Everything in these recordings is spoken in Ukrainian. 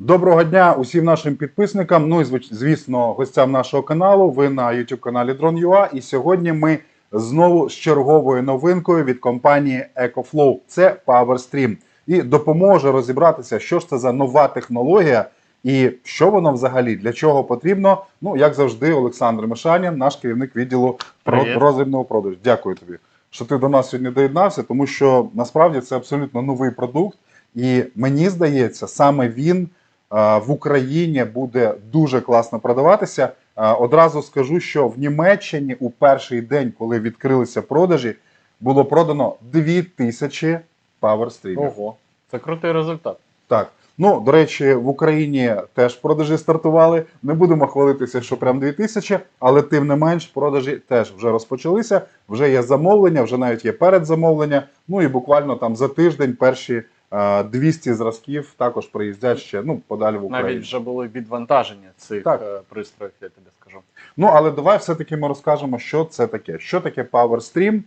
Доброго дня усім нашим підписникам. Ну і звісно, гостям нашого каналу. Ви на youtube каналі Drone.ua. І сьогодні ми знову з черговою новинкою від компанії EcoFlow. Це PowerStream. І допоможе розібратися, що ж це за нова технологія і що воно взагалі для чого потрібно. Ну, як завжди, Олександр Мишанін, наш керівник відділу про- Привіт. продажу. Дякую тобі, що ти до нас сьогодні доєднався, тому що насправді це абсолютно новий продукт. І мені здається, саме він в Україні буде дуже класно продаватися. Е, Одразу скажу, що в Німеччині у перший день, коли відкрилися продажі, було продано 2000 PowerStream. Ого, це крутий результат. Так. Ну, до речі, в Україні теж продажі стартували. Не будемо хвалитися, що прям 2000, але тим не менш, продажі теж вже розпочалися. Вже є замовлення, вже навіть є передзамовлення. Ну і буквально там за тиждень перші е, 200 зразків також приїздять ще ну, подалі в Україну. Навіть вже були відвантаження цих Так. е, пристроїв, я тобі скажу. Ну, але давай все-таки ми розкажемо, що це таке. Що таке PowerStream,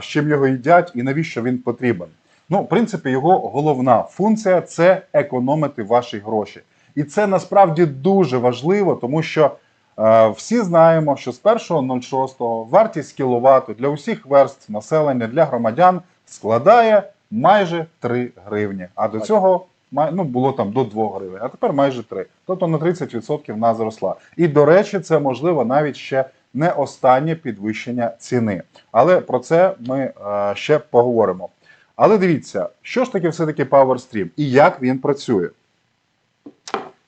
з чим його їдять і навіщо він потрібен. Ну, в принципі, його головна функція це економити ваші гроші. І це насправді дуже важливо, тому що е, всі знаємо, що з 1.06 вартість кіловату для усіх верств населення для громадян складає майже 3 гривні. А до цього ну, було там до 2 гривень, а тепер майже 3. Тобто на 30% вона зросла. І до речі, це можливо навіть ще не останнє підвищення ціни. Але про це ми е, ще поговоримо. Але дивіться, що ж таке все-таки PowerStream і як він працює.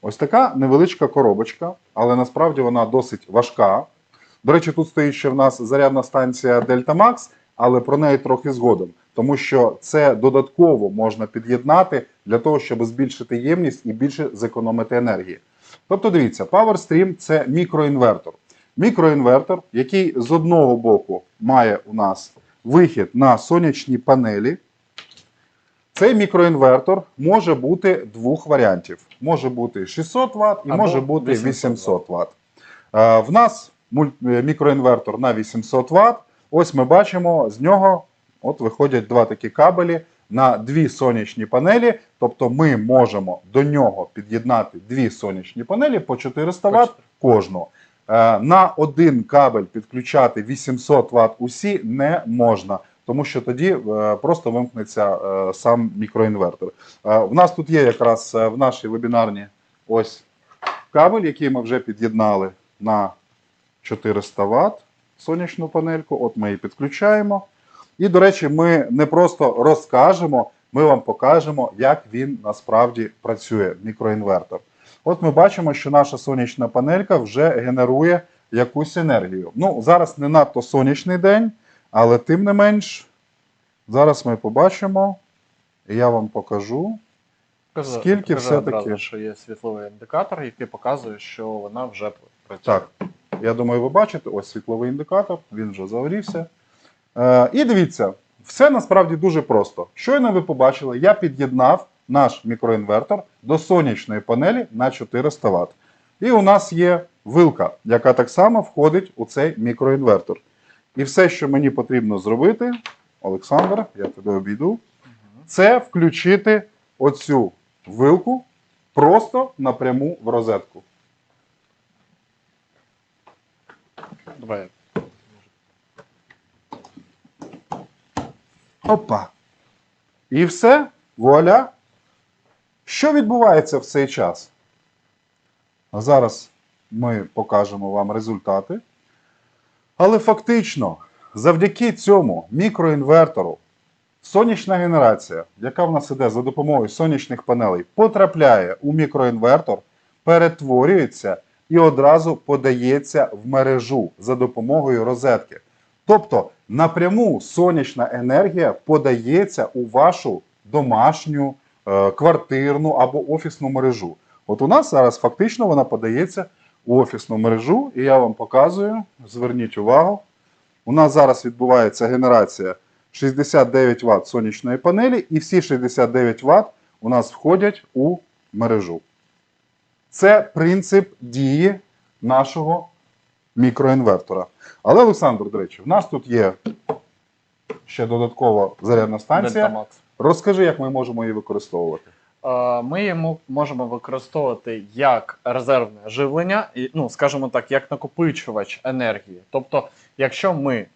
Ось така невеличка коробочка, але насправді вона досить важка. До речі, тут стоїть ще в нас зарядна станція Delta Max, але про неї трохи згодом, тому що це додатково можна під'єднати для того, щоб збільшити ємність і більше зекономити енергії. Тобто, дивіться, PowerStream це мікроінвертор. Мікроінвертор, який з одного боку має у нас вихід на сонячні панелі. Цей мікроінвертор може бути двох варіантів: може бути 600 Вт і Або може бути 800 800 Вт. В нас мікроінвертор на 800 Вт. Ось ми бачимо, з нього от виходять два такі кабелі на дві сонячні панелі. Тобто ми можемо до нього під'єднати дві сонячні панелі по 400 Вт кожну. Е, На один кабель підключати 800 Вт усі не можна, тому що тоді е, просто вимкнеться е, сам мікроінвертор. В нас тут є якраз в нашій вебінарні ось кабель, який ми вже під'єднали на 400 Вт сонячну панельку. От ми її підключаємо. І, до речі, ми не просто розкажемо, ми вам покажемо, як він насправді працює, мікроінвертор. От ми бачимо, що наша сонячна панелька вже генерує якусь енергію. Ну, зараз не надто сонячний день, але тим не менш, зараз ми побачимо, і я вам покажу. Покажи- Скільки все-таки? що є світловий індикатор, який показує, що вона вже працює. Так, я думаю, ви бачите, ось світловий індикатор, він вже загорівся. Е, і дивіться, все насправді дуже просто. Щойно ви побачили, я під'єднав наш мікроінвертор до сонячної панелі на 400 Вт. І у нас є вилка, яка так само входить у цей мікроінвертор. І все, що мені потрібно зробити, Олександр, я тебе обійду, це включити оцю вилку просто напряму в розетку. Давай. Опа. І все, вуаля. Що відбувається в цей час? А зараз ми покажемо вам результати. Але фактично, завдяки цьому мікроінвертору, сонячна генерація, яка в нас іде за допомогою сонячних панелей, потрапляє у мікроінвертор, перетворюється і одразу подається в мережу за допомогою розетки. Тобто напряму сонячна енергія подається у вашу домашню, е, квартирну або офісну мережу. От у нас зараз фактично вона подається у офісну мережу, і я вам показую. Зверніть увагу. У нас зараз відбувається генерація 69 Вт сонячної панелі, і всі 69 Вт у нас входять у мережу. Це принцип дії нашого мікроінвертора. Але, Олександр, до речі, в нас тут є ще додаткова зарядна станція. Max. Розкажи, як ми можемо її використовувати. Ми йому можемо використовувати як резервне живлення, і, ну, скажімо так, як накопичувач енергії. Тобто, якщо ми е,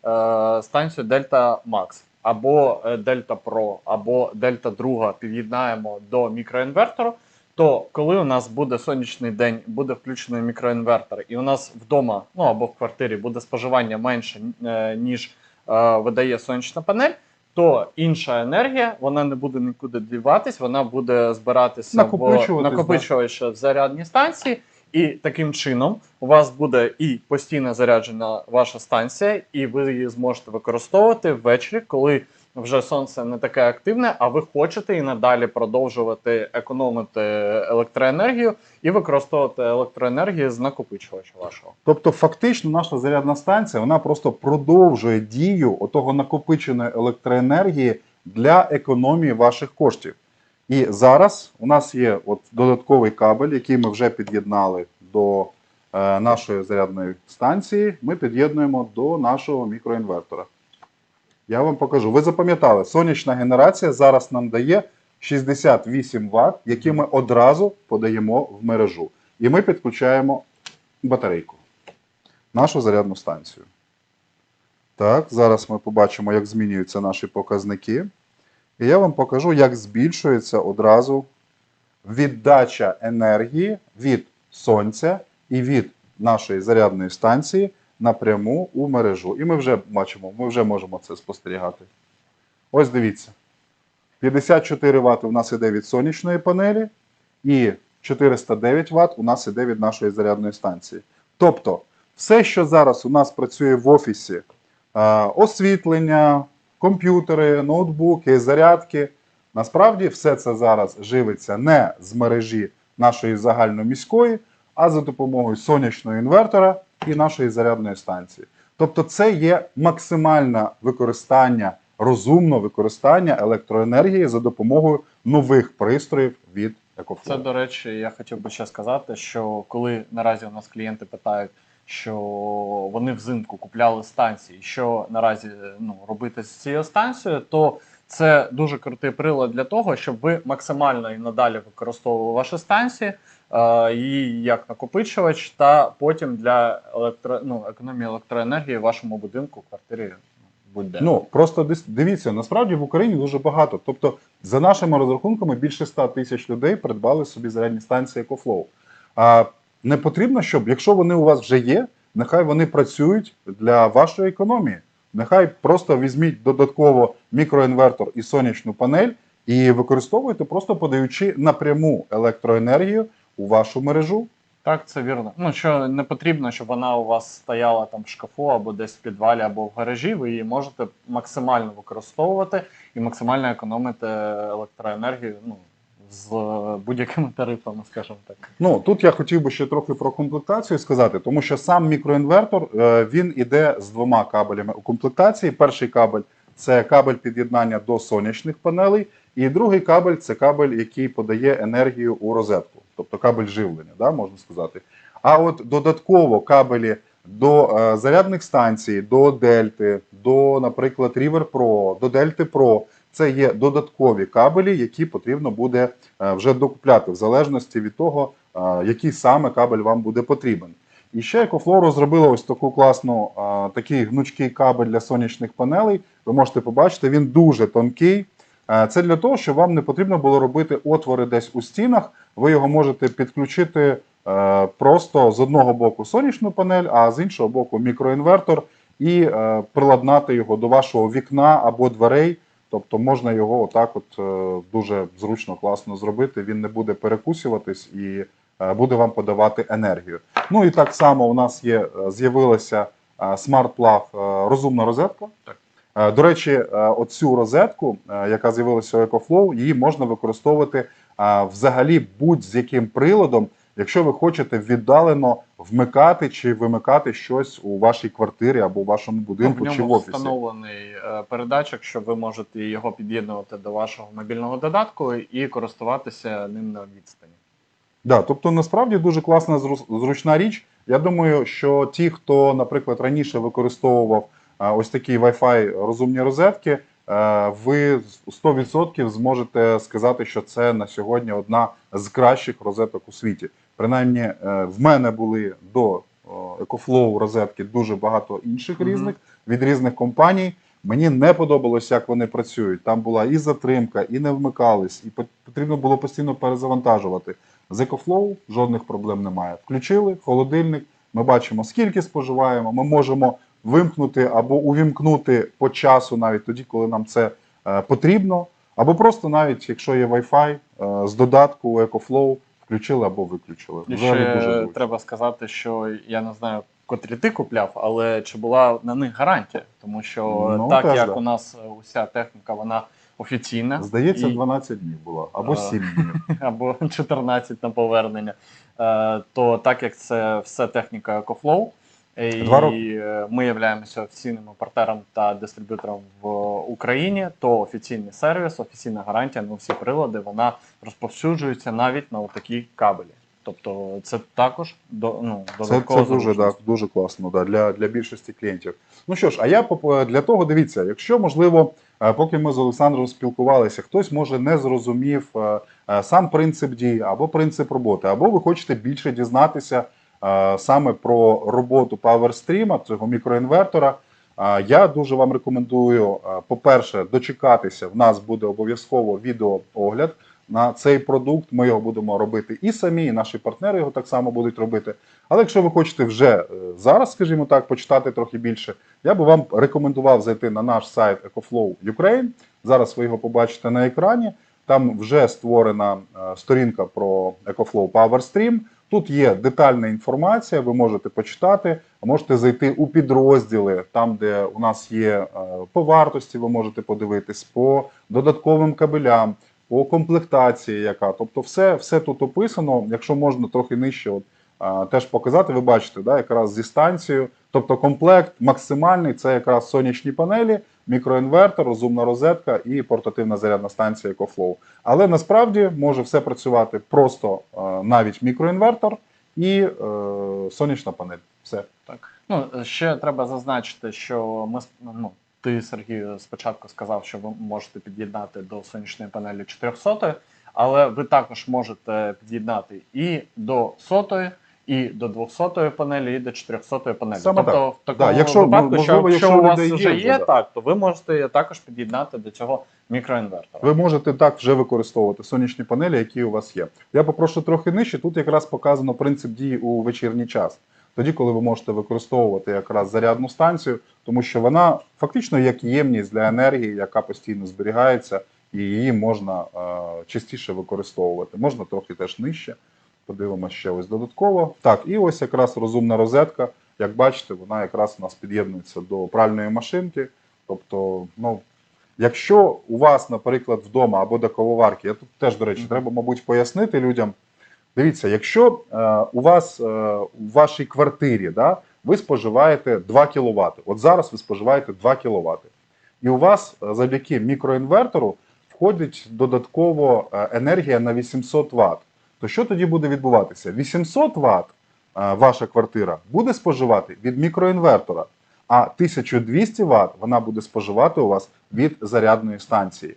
станцію Delta Max або е, Delta Pro, або Delta 2 під'єднаємо до мікроінвертору, то коли у нас буде сонячний день, буде включений мікроінвертор, і у нас вдома, ну або в квартирі буде споживання менше, е, ніж е, видає сонячна панель, то інша енергія вона не буде нікуди діватись, вона буде збиратися в Накопичуватись, накопичувач в зарядній станції. І таким чином у вас буде і постійно заряджена ваша станція, і ви її зможете використовувати ввечері, коли вже сонце не таке активне, а ви хочете і надалі продовжувати економити електроенергію і використовувати електроенергію з накопичувача вашого. Тобто, фактично, наша зарядна станція вона просто продовжує дію отого накопиченої електроенергії для економії ваших коштів. І зараз у нас є от додатковий кабель, який ми вже під'єднали до е, нашої зарядної станції. Ми під'єднуємо до нашого мікроінвертора. Я вам покажу. Ви запам'ятали, сонячна генерація зараз нам дає 68 Вт, які ми одразу подаємо в мережу. І ми підключаємо батарейку. Нашу зарядну станцію. Так, зараз ми побачимо, як змінюються наші показники. І я вам покажу, як збільшується одразу віддача енергії від сонця і від нашої зарядної станції напряму у мережу. І ми вже бачимо, ми вже можемо це спостерігати. Ось дивіться. 54 Вт у нас іде від сонячної панелі, і 409 Вт у нас іде від нашої зарядної станції. Тобто, все, що зараз у нас працює в офісі, е, освітлення, комп'ютери, ноутбуки, зарядки, насправді все це зараз живиться не з мережі нашої загальноміської, а за допомогою сонячного інвертора і нашої зарядної станції. Тобто, це є максимальне використання, розумне використання електроенергії за допомогою нових пристроїв від Це, до речі, я хотів би ще сказати, що коли наразі у нас клієнти питають, що вони взимку купляли станції, що наразі ну, робити з цією станцією, то це дуже крутий прилад для того, щоб ви максимально і надалі використовували ваші станції, е, її як накопичувач, та потім для електро, ну, економії електроенергії в вашому будинку, квартирі, ну, будь-де. Ну просто дивіться, насправді в Україні дуже багато. Тобто, за нашими розрахунками, більше 100 тисяч людей придбали собі зарядні станції EcoFlow. А не потрібно, щоб, якщо вони у вас вже є, нехай вони працюють для вашої економії. Нехай просто візьміть додатково мікроінвертор і сонячну панель і використовуйте, просто подаючи напряму електроенергію у вашу мережу. Так, це вірно. Ну що не потрібно, щоб вона у вас стояла там в шкафу або десь в підвалі, або в гаражі. Ви її можете максимально використовувати і максимально економити електроенергію ну, з будь-якими тарифами, скажімо так. Ну тут я хотів би ще трохи про комплектацію сказати, тому що сам мікроінвертор е, він іде з двома кабелями у комплектації. Перший кабель це кабель під'єднання до сонячних панелей, і другий кабель це кабель, який подає енергію у розетку, тобто кабель живлення, да, можна сказати. А от додатково кабелі до е, зарядних станцій, до Дельти, до, наприклад, River Pro, до Дельти Pro. Це є додаткові кабелі, які потрібно буде е, вже докупляти в залежності від того, е, який саме кабель вам буде потрібен. І ще EcoFlow розробила ось таку класну, е, такий гнучкий кабель для сонячних панелей. Ви можете побачити, він дуже тонкий. Це для того, щоб вам не потрібно було робити отвори десь у стінах. Ви його можете підключити просто з одного боку сонячну панель, а з іншого боку мікроінвертор, і приладнати його до вашого вікна або дверей. Тобто можна його отак от е, дуже зручно, класно зробити. Він не буде перекусюватись і е, буде вам подавати енергію. Ну і так само у нас є е, з'явилася е, розумна розетка. Так. До речі, оцю розетку, яка з'явилася у EcoFlow, її можна використовувати взагалі будь-з яким приладом, якщо ви хочете віддалено вмикати чи вимикати щось у вашій квартирі або у вашому будинку Ну, чи в офісі. встановлений е, передатчик, що ви можете його під'єднувати до вашого мобільного додатку і користуватися ним на відстані. Да, тобто насправді дуже класна зру- зручна річ. Я думаю, що ті, хто, наприклад, раніше використовував а, ось такі Wi-Fi розумні розетки, ви 100% зможете сказати, що це на сьогодні одна з кращих розеток у світі. Принаймні, е, в мене були до EcoFlow розетки дуже багато інших різних від різних компаній. Мені не подобалось, як вони працюють. Там була і затримка, і не вмикались, і потрібно було постійно перезавантажувати. З EcoFlow жодних проблем немає. Включили холодильник. Ми бачимо, скільки споживаємо. Ми можемо вимкнути або увімкнути по часу, навіть тоді, коли нам це е, потрібно. Або просто навіть якщо є Wi-Fi, е, з додатку EcoFlow включили або виключили. І ще дуже треба сказати, що я не знаю, котрі ти купляв, але чи була на них гарантія? Тому що Ну, так теж як да. у нас е, уся техніка, вона офіційна, Здається, і- 12 днів було, або Е, 7 днів. або 14 на повернення, е, то так як це все техніка EcoFlow, і Два роки. е, ми являємося офіційним партнером та дистриб'ютором в Україні, то офіційний сервіс, офіційна гарантія на всі прилади, вона розповсюджується навіть на такі кабелі. Тобто це також до, ну, Це, це дуже, да, дуже класно да, для, для більшості клієнтів. Ну що ж, а я для того дивіться, якщо можливо, е, поки ми з Олександром спілкувалися, хтось може не зрозумів е, е, сам принцип дії або принцип роботи, або ви хочете більше дізнатися саме про роботу PowerStream, цього мікроінвертора. Я дуже вам рекомендую, по-перше, дочекатися. В нас буде обов'язково відеоогляд на цей продукт. Ми його будемо робити і самі, і наші партнери його так само будуть робити. Але якщо ви хочете вже е, зараз, скажімо так, почитати трохи більше, я би вам рекомендував зайти на наш сайт EcoFlow Ukraine. Зараз ви його побачите на екрані. Там вже створена е, сторінка про EcoFlow PowerStream. Тут є детальна інформація, ви можете почитати, можете зайти у підрозділи, там, де у нас є е, по вартості, ви можете подивитись, по додатковим кабелям, по комплектації, яка. Тобто, все, все тут описано. Якщо можна трохи нижче, от, а, теж показати, ви бачите, да, якраз зі станцією. Тобто комплект максимальний це якраз сонячні панелі, мікроінвертор, розумна розетка і портативна зарядна станція EcoFlow. Але насправді може все працювати просто е, навіть мікроінвертор і е, сонячна панель. Все. Так. Ну, ще треба зазначити, що ми ну, ти, Сергій, спочатку сказав, що ви можете під'єднати до сонячної панелі 400, але ви також можете під'єднати і до сотої, і до 200 панелі, і до 400-ї панелі. Саме тобто, в такому Да, якщо, випадку, можливо, що, якщо якщо у вас вже є є, вже, да. так, то ви можете також під'єднати до цього мікроінвертора. Ви можете так вже використовувати сонячні панелі, які у вас є. Я попрошу трохи нижче. Тут якраз показано принцип дії у вечірній час. Тоді, коли ви можете використовувати якраз зарядну станцію, тому що вона фактично як ємність для енергії, яка постійно зберігається, і її можна е, частіше використовувати. Можна трохи теж нижче. Подивимося ще ось додатково. Так, і ось якраз розумна розетка. Як бачите, вона якраз у нас під'єднується до пральної машинки. Тобто, ну, Якщо у вас, наприклад, вдома або до кавоварки, я тут теж, до речі, треба, мабуть, пояснити людям. Дивіться, якщо е, у вас е, у вашій квартирі да, ви споживаєте 2 кВт, от зараз ви споживаєте 2 кВт, і у вас е, завдяки мікроінвертору входить додатково е, енергія на 800 Вт, то що тоді буде відбуватися? 800 Вт е, ваша квартира буде споживати від мікроінвертора, а 1200 Вт вона буде споживати у вас від зарядної станції.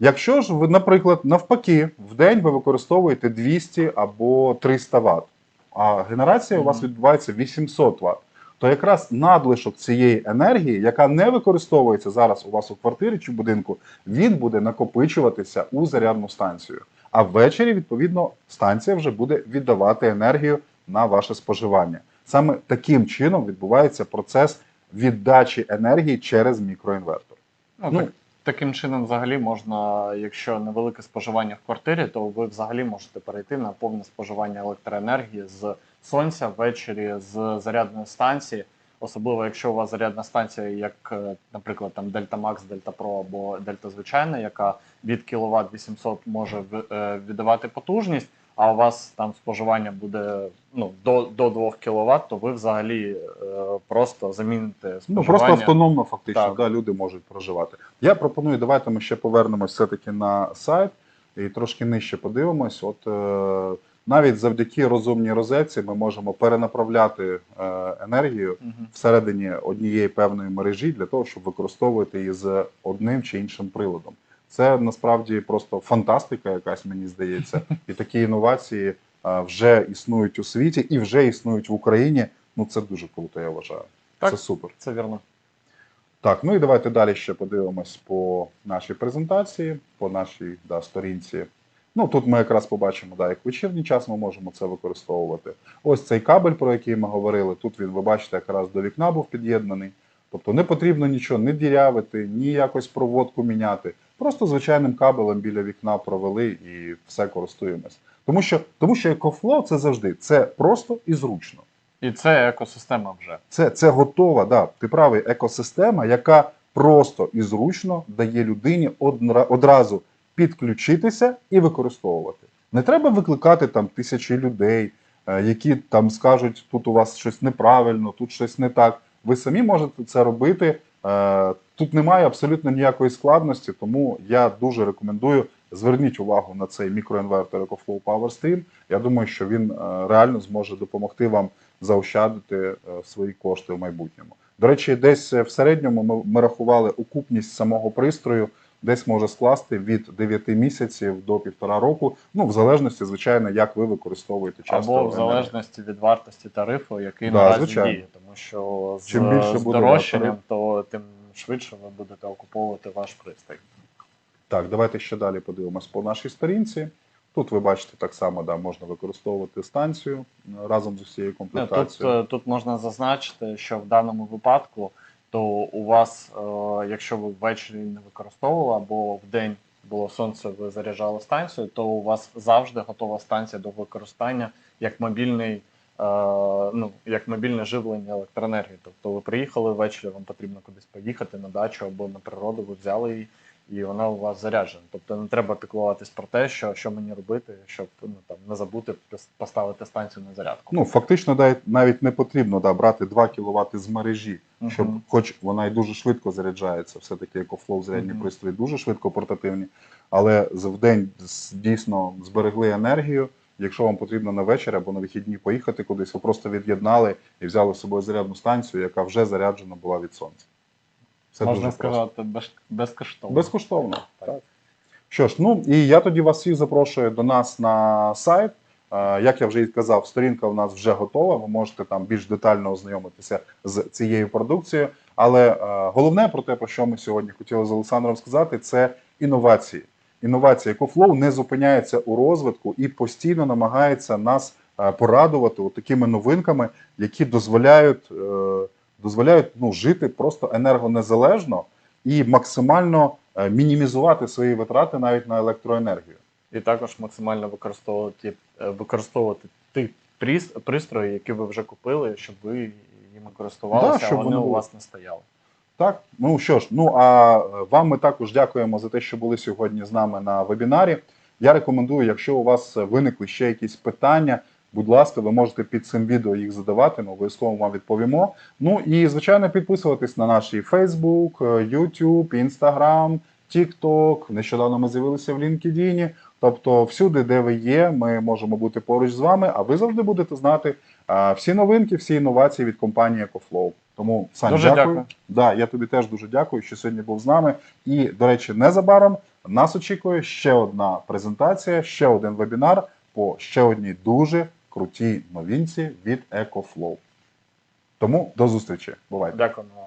Якщо ж ви, наприклад, навпаки, в день ви використовуєте 200 або 300 Вт, а генерація у вас відбувається 800 Вт, то якраз надлишок цієї енергії, яка не використовується зараз у вас у квартирі чи будинку, він буде накопичуватися у зарядну станцію. А ввечері, відповідно, станція вже буде віддавати енергію на ваше споживання. Саме таким чином відбувається процес віддачі енергії через мікроінвертор. Ну, Ну, так, таким чином, взагалі, можна, якщо невелике споживання в квартирі, то ви взагалі можете перейти на повне споживання електроенергії з сонця ввечері з зарядної станції. Особливо, якщо у вас зарядна станція, як, е, наприклад, там Delta Max, Delta Pro або Delta звичайна, яка від кВт 800 може е, віддавати потужність, а у вас там споживання буде ну, до, до 2 кВт, то ви взагалі е, просто заміните споживання. Ну, просто автономно, фактично, Так. да, люди можуть проживати. Я пропоную, давайте ми ще повернемось все-таки на сайт і трошки нижче подивимось. От е, навіть завдяки розумній розетці ми можемо перенаправляти е, енергію всередині однієї певної мережі для того, щоб використовувати її з одним чи іншим приладом. Це насправді просто фантастика, якась мені здається, і такі інновації е, вже існують у світі і вже існують в Україні. Ну це дуже круто, я вважаю. Так. Це супер. Це вірно. Так, ну і давайте далі ще подивимось по нашій презентації, по нашій да, сторінці. Ну тут ми якраз побачимо, да, як вечірній час ми можемо це використовувати. Ось цей кабель, про який ми говорили. Тут він, ви бачите, якраз до вікна був під'єднаний. Тобто не потрібно нічого не дірявити, ні якось проводку міняти. Просто звичайним кабелем біля вікна провели і все користуємось. Тому що, тому що EcoFlow це завжди це просто і зручно. І це екосистема вже. Це, це готова, да, ти правий, екосистема, яка просто і зручно дає людині одра- одразу підключитися і використовувати. Не треба викликати там тисячі людей, е, які там скажуть, тут у вас щось неправильно, тут щось не так. Ви самі можете це робити. Е, Тут немає абсолютно ніякої складності, тому я дуже рекомендую. Зверніть увагу на цей мікроінвертор EcoFlow PowerStream. Я думаю, що він е, реально зможе допомогти вам заощадити свої кошти в майбутньому. До речі, десь в середньому ми рахували окупність самого пристрою, десь може скласти від 9 місяців до півтора року. Ну, в залежності, звичайно, як ви використовуєте часто. Або в залежності від вартості тарифу, який Да, наразі звичайно. діє. Тому що з, Чим більше з дорожчанням, тариф. то тим швидше ви будете окуповувати ваш пристрій. Так, давайте ще далі подивимось по нашій сторінці. Тут ви бачите так само, да, можна використовувати станцію е, разом з усією Тут, комплектацією. е, тут можна зазначити, що в даному випадку, то у вас, е, якщо ви ввечері не використовували або в день було сонце, ви заряджали станцію, то у вас завжди готова станція до використання як мобільний, е, ну, як мобільне живлення електроенергії. Тобто ви приїхали ввечері, вам потрібно кудись поїхати на дачу або на природу, ви взяли її. І вона у вас заряджена. Тобто не треба піклуватись про те, що, що мені робити, щоб ну, там, не забути поставити станцію на зарядку. Ну, фактично, навіть не потрібно да, брати 2 кВт з мережі, Мгм. щоб, хоч вона і дуже швидко заряджається, все-таки EcoFlow зарядні Мгм. пристрої дуже швидко портативні, але в день дійсно зберегли енергію. Якщо вам потрібно на вечір або на вихідні поїхати кудись, ви просто від'єднали і взяли з собою зарядну станцію, яка вже заряджена була від сонця. Це Можна дуже сказати, без, безкоштовно. Безкоштовно. Так. Так. Що ж, ну і я тоді вас всіх запрошую до нас на сайт. Е, Як я вже і казав, сторінка у нас вже готова. Ви можете там більш детально ознайомитися з цією продукцією. Але е, головне про те, про що ми сьогодні хотіли з Олександром сказати, це інновації. Інновації EcoFlow не зупиняється у розвитку і постійно намагається нас е, порадувати такими новинками, які дозволяють, дозволяють ну, жити просто енергонезалежно і максимально е, мінімізувати свої витрати навіть на електроенергію. І також максимально використовувати, е, використовувати ті пристрої, які ви вже купили, щоб ви їми користувалися, Да, а щоб вони вони у вас не стояли. Так, ну що ж, ну а е, вам ми також дякуємо за те, що були сьогодні з нами на вебінарі. Я рекомендую, якщо у вас виникли ще якісь питання, будь ласка, ви можете під цим відео їх задавати, ми обов'язково вам відповімо. Ну і звичайно, підписуватись на наш і Facebook, е, YouTube, Instagram, TikTok. Нещодавно ми з'явилися в LinkedIn. Тобто, всюди, де ви є, ми можемо бути поруч з вами, а ви завжди будете знати е, всі новинки, всі інновації від компанії EcoFlow. Тому Сань, Дуже дякую. дякую. Да, я тобі теж дуже дякую, що сьогодні був з нами. І, до речі, незабаром нас очікує ще одна презентація, ще один вебінар по ще одній дуже крутій новинці від EcoFlow. Тому до зустрічі. Бувайте. Дякую вам.